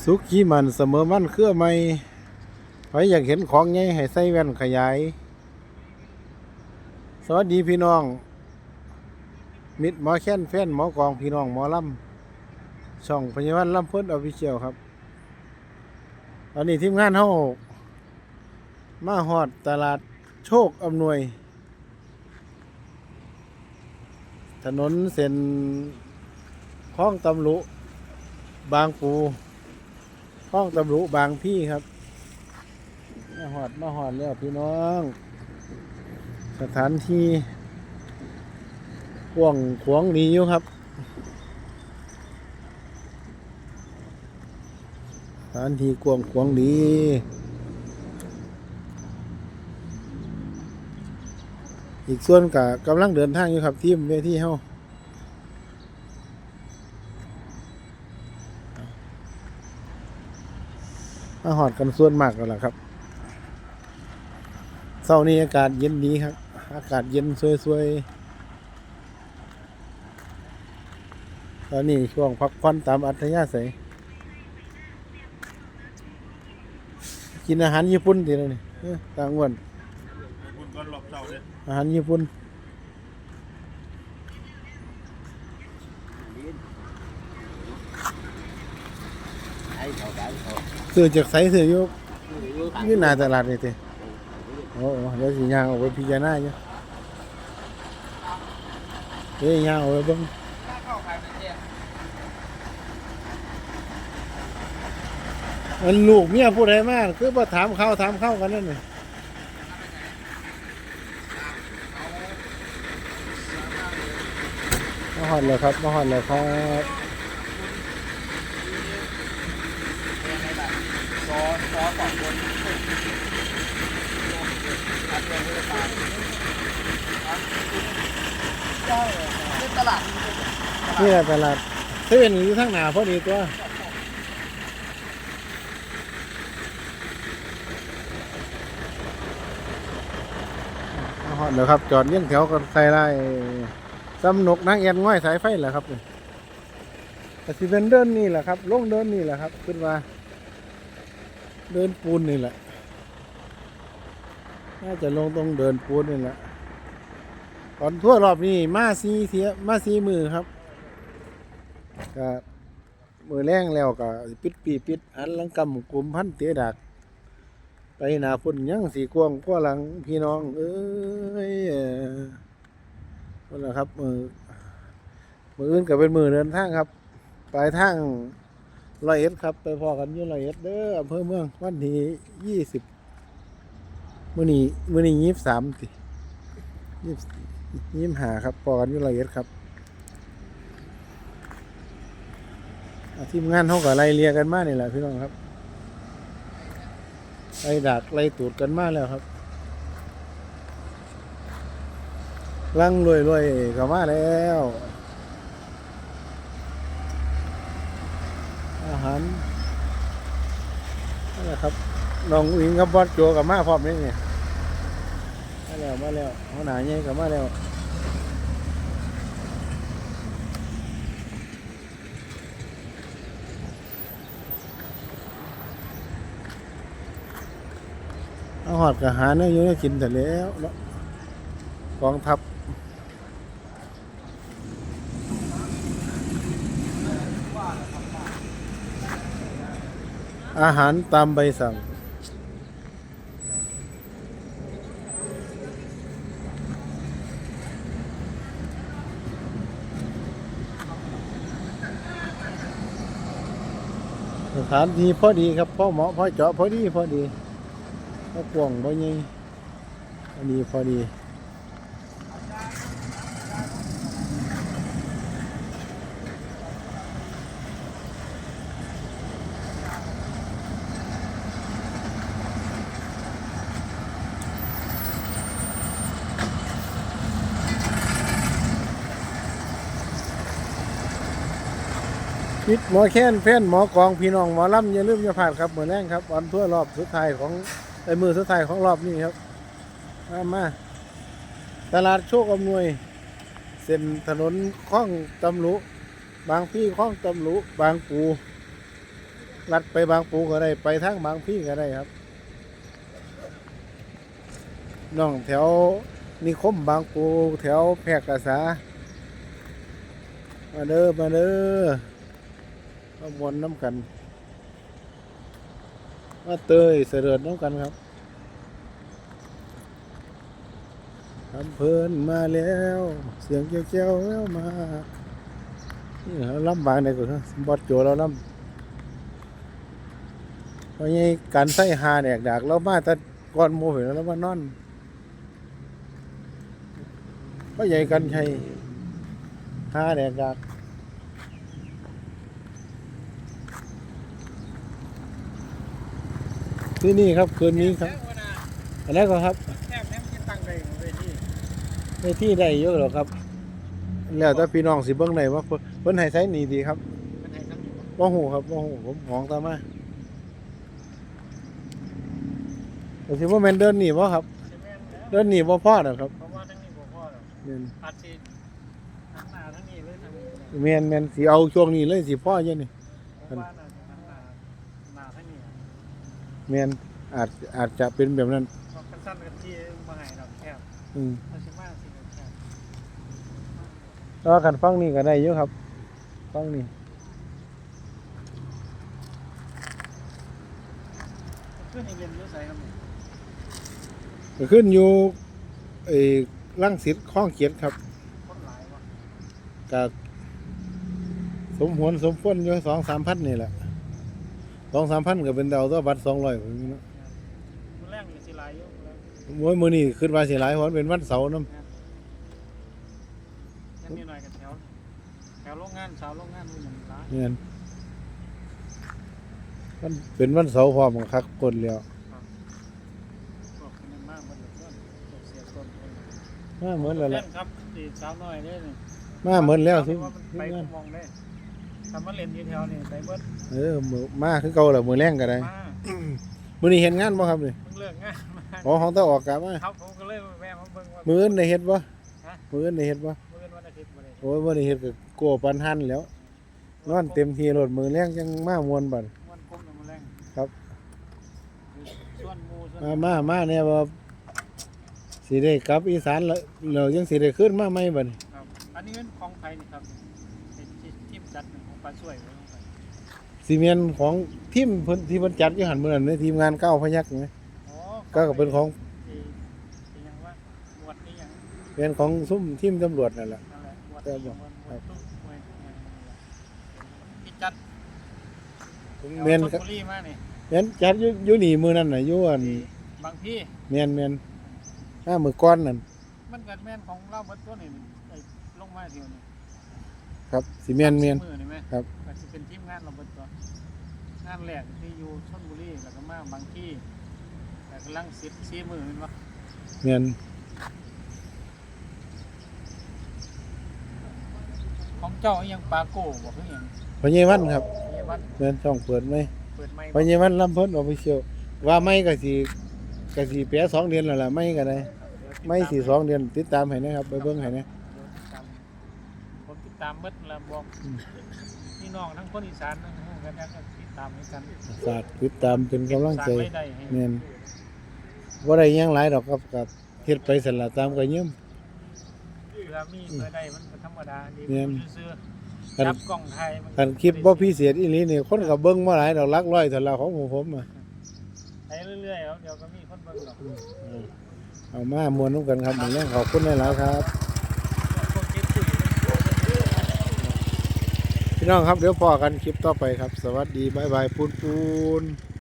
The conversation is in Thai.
สุขีมันเสมอมันเครื่อไม่ใครอยากเห็นของใหญ่ให้ใส่แว่นขยาย สวัสดีพี่น้อง มิดหมอแค้นแฟนหมอกองพี่น้องหมอลำช่องพยาบาลลำเพิ่นออฟฟิเชียลครับตอนนี้ทีมงานเฮามาฮอดตลาดโชคอำนวย ถนนเส้นคลองตำลุบางปู คลองตำลุบางพี่ครับมาหอดมาหอดแล้วพี่น้อง สถานที่กว้างขวางดีอยู่ครับ สถานที่กว้างขวางดีอีกส่วนกับกำลังเดินทางอยู่ครับทีมเวทีเฮา มาหอดกันส่วนมากแล้วล่ะครับเช้านี้อากาศเย็นดีครับ อากาศเย็นสวยๆตอนนี้ช่วงพักผ่อนตามอัธยาศัยกินอาหารญี่ปุ่นดีแล้วนี่เอ้อต่างวันคุณก็หลบเสาเลยอาหารญี่ปุ่นไอ้เขาได้เขา ซื้อจากไสซื้ออยู่อยู่ทางนี่หนาตลาดนี่ติโอ้โหเดี๋ยวสิย่างเอาไว้พิจารณาอยู่เดี๋ยวย่างเอาไว้เบิ่งมันลูกเมียพูดอะไรมากคือบ่ถามเขาถามเข้ากันนั่นนี่มาหอดเลยครับมาหอดเลยครับ ซอซอสองคนตลาดนี่แหละตลาดเซเว่นอยู่ทางหนาพอดีตัวมาหอดเลยครับ จอดเลี้ยงแถวกันใส่ไล่สำนกนางเอียนง่อยสายไฟแหละครับนี่แต่สิเป็นเดินนี่แหละครับลงเดินนี่แหละครับ ขึ้นมา เดินปูนนี่แหละ น่าจะลงตรงเดินปูนนี่แหละตอนทั่วรอบนี้มาซีเทียมาซีมือครับก็มือแรงแล้วก็ปิดปีปิดอันลังกำกลุ่มพันเตะดัก ไปหนาพุ่นยังสีกวางกวหลังพี่น้อง เอ้ยเอ่อนั่นแหละครับมือมืออื่นก็เป็นมือเดินทางครับ ปลายทาง ร้อยเอ็ดครับไปพอกันอยู่ร้อยเอ็ดเด้ออำเภอเมืองวันที่ยี่สิบมื้อนี้มื้อนี้ยี่สิบสามสิยี่สิบยี่สิบห้าครับพอกันอยู่ร้อยเอ็ดครับทีมงานเขาก็ไล่เลียกันมากนี่แหละพี่น้องครับไล่ดักไล่ตูดกันมากแล้วครับลังรวยรวยๆก็มาแล้ว อา หารนั่นแหละครับน้องอิงกับบอสโจกับมาพร้อมนี่เนี่ยมาแล้วมาแล้วหัวหน้าใหญ่กับมาแล้วเอาหอดกับหาเนื้ออยู่เนื้กินแต่แล้วเนาะกองทัพ อาหารตามใบสั่ง สถานที่พอดีครับพ่อเหมาะพ่อเจาะพอดีพอดีพ่อกวงพ่อดีพอดีพอดี พิดหมอแค้นแฟนหมอกองพี่น้องหมอลำอย่าลืมอย่าพลาดครับเหมือนแรงครับวันทั่วรอบสุดท้ายของไอ้มือสุดท้ายของรอบนี้ครับมามาตลาดโชคอำนวย เส้นถนนคลองตำลุบางพี่คลองตำลุบางปูลัดไปบางปูก็ได้ไปทางบางพี่ก็ได้ครับน้องแถวนิคมบางปูแถวแพรกษามาเด้อมาเด้อ มามวนน้ำกันมาเตยเสด็จน้ำกันครับทำเพลินมาแล้ว เสียงเจ้าๆแล้วมานี่เราลำบากในก็บอดโจเราลำเพราะงี้การใส่หาแดกดากเรามาแต่ก่อนโมเห็นแล้วมานอนก็ใหญ่กันใช่หาแดกดาก ที่นี่ครับคืนนี้ครับอันนั้นก็ครับแคบแม่ที่ตั้งได้เวทีในที่ใดเยอะหรอกครับ แล้วแต่พี่น้องสิเบิ่งได้ว่าเพิ่นเพิ่นให้ใช้หนีดีครับมันให้ทั้งบ่ฮู้ครับบ่ฮู้ผมของตามมาแต่สิบ่แม่นเดินหนีบ่ครับใช่ไหมแล้วเดินหนีบ่พอนะครับเพราะว่าทั้งนี้บ่พอหรอกแม่นอาจสิทั้งหน้าทั้งนี้เลยทั้งนี้แม่นแม่นสิเอาช่วงนี้เลยสิพออยู่นี่เพราะว่าน่ะทั้งหน้าหน้าทั้งนี้ แม่นอาจอาจจะเป็นแบบนั้นเพราะกันสั้นกันที่บ่ให้ดอกแคบอืมมันสิมาสิแคบแต่ว่าคันฟังนี่ก็ได้อยู่ครับ ฟังนี่ขึ้นอีกเรียนอยู่ไสครับนี่ก็ขึ้นอยู่ไอ้ลังสิตคลองเกียรติครับคนหลายว่ะก็สมหวนสมควรอยู่2-3,000นี่แหละ 2-3,000ก็เป็นดาวตัวบัตร200ผมนี่เนาะมื้อแรกนี่สิหลายอยู่มื้อแรกโอ้ยมื้อนี้ขึ้นว่าสิหลายเพราะมันเป็นวันเสาร์นำงั้นนิดหน่อยกับแถวแถวโรงงานสาวโรงงานมันอย่างหลายเนี่ยมันเป็นวันเสาร์พร้อมกันคักคนแล้วพวกนี้มากบ่ได้ต้นพวกเสียต้นคนมาเหมือนแล้วเล่ล่ะนครับตีสาวน้อยเด้นี่มาเหมือนแล้วสิสิว่ามันไปกูมองได้ ทำมาเล่นอยู่แถวนี่ไปเบิดเออมื้อมาคือเก่าแล้วมื้อแรงก็ได้มามื้อนี้เฮ็ดงานบ่ครับนี่เพิ่งเลิกงานมาอ๋อของตาออกกลับมาครับผมก็เลยแวะมาเบิ่งว่า มื้ออื่นได้เฮ็ดบ่ฮะ มื้ออื่นได้เฮ็ดบ่มื้อนี้วันอาทิตย์บ่ได้โอ้ยบ่ได้เฮ็ดก็โก้ปันหันแล้ว นอนเต็มที่รถมื้อแรงจังมามวนบัดม่วนกุ้มน้ำมันแรงครับ ส่วนหมู่ส่วนมามามาเนี่ยว่าสิได้กลับอีสานแล้วแล้วยังสิได้ขึ้นมาใหม่บัดนี้ครับอันนี้เป็นของไทยนี่ครับเป็นที่ทีมจัดของ ปลาช่วยไว้ของไทยสิแม่นของทีมเพิ่นที่เพิ่นจัดอยู่หั่นมื้อนั้นในทีมงานเก้าพยักนี่อ๋อก็ก็เป็นของที่ที่ยังว่าหมวดนี่ยังเป็นของซุ่มทีมตำรวจนั่นแหละ นั่นแหละหมวดแต่นี่บยัอกงหมวดหมครัวบดตู้หมวดหมวดที่จัดแม่นชครับลบุรีมานี่แม่นจัดอยู่อยู่นี่มื้อนั้นน่ะอยู่อันที่บางพี่แม่นแม่นหน้ามื้อก่อนนั่นมันเกิดแม่นของเราเบิดตัวนี่ไอ้ลงมาเดียวนี่ ครับสิแม่นแม่นมือนี่ไหมครับ ก็สิเป็นทีมงานเราเบิดตัวงานแรกที่อยู่ชลบุรีแล้วก็มาบางที่แต่กำลังสิบสี่มือเห็นปะแม่นของเจ้าอิหยังปลาโก้บอกคือหยังพญวันครับเยวันแม่นช่องเปิดไหมเปิดไม้พญวันลำเพิ่นออฟฟิเชียลว่าไม่ก็สิก็สิแปะสองเดือนแล้วล่ะไม่ก็ได้ไม่สิสองเดือนติดตามให้นะครับไปเบิ่งให้นะผม ติดตามเบิดแล้วบอกอืมพี่น้องทั้งคนอีสานทั้งคนกันก็ติดตามให้กันฝากติดตามเป็นกำลังใจสร้ารายได้ให้แม่นบ่ได้หยังหลายดอกครับกับเฮ็ดไปสั่นล่ะตามก็ยืม เพื่อมีเพื่อได้มันก็ธรรมดาดีแม่น ซื้อคันๆจับกล้องไทยมันคันคลิปบ่พิเศษอีหลีนี่คนก็เบิ่งบ่หลายดอกหลักร้อยเท่าละของหมู่ผมอะไปเรื่อยๆแล้วเดี๋ยวก็มีคนเบิ่งหรอก เอามามวนนำกันครับมื้อนี้ขอบคุณหลายๆครับ พวกเก็บคุย พี่น้องครับเดี๋ยวพอกันคลิปต่อไปครับ สวัสดีบ๊ายบายปูนปูน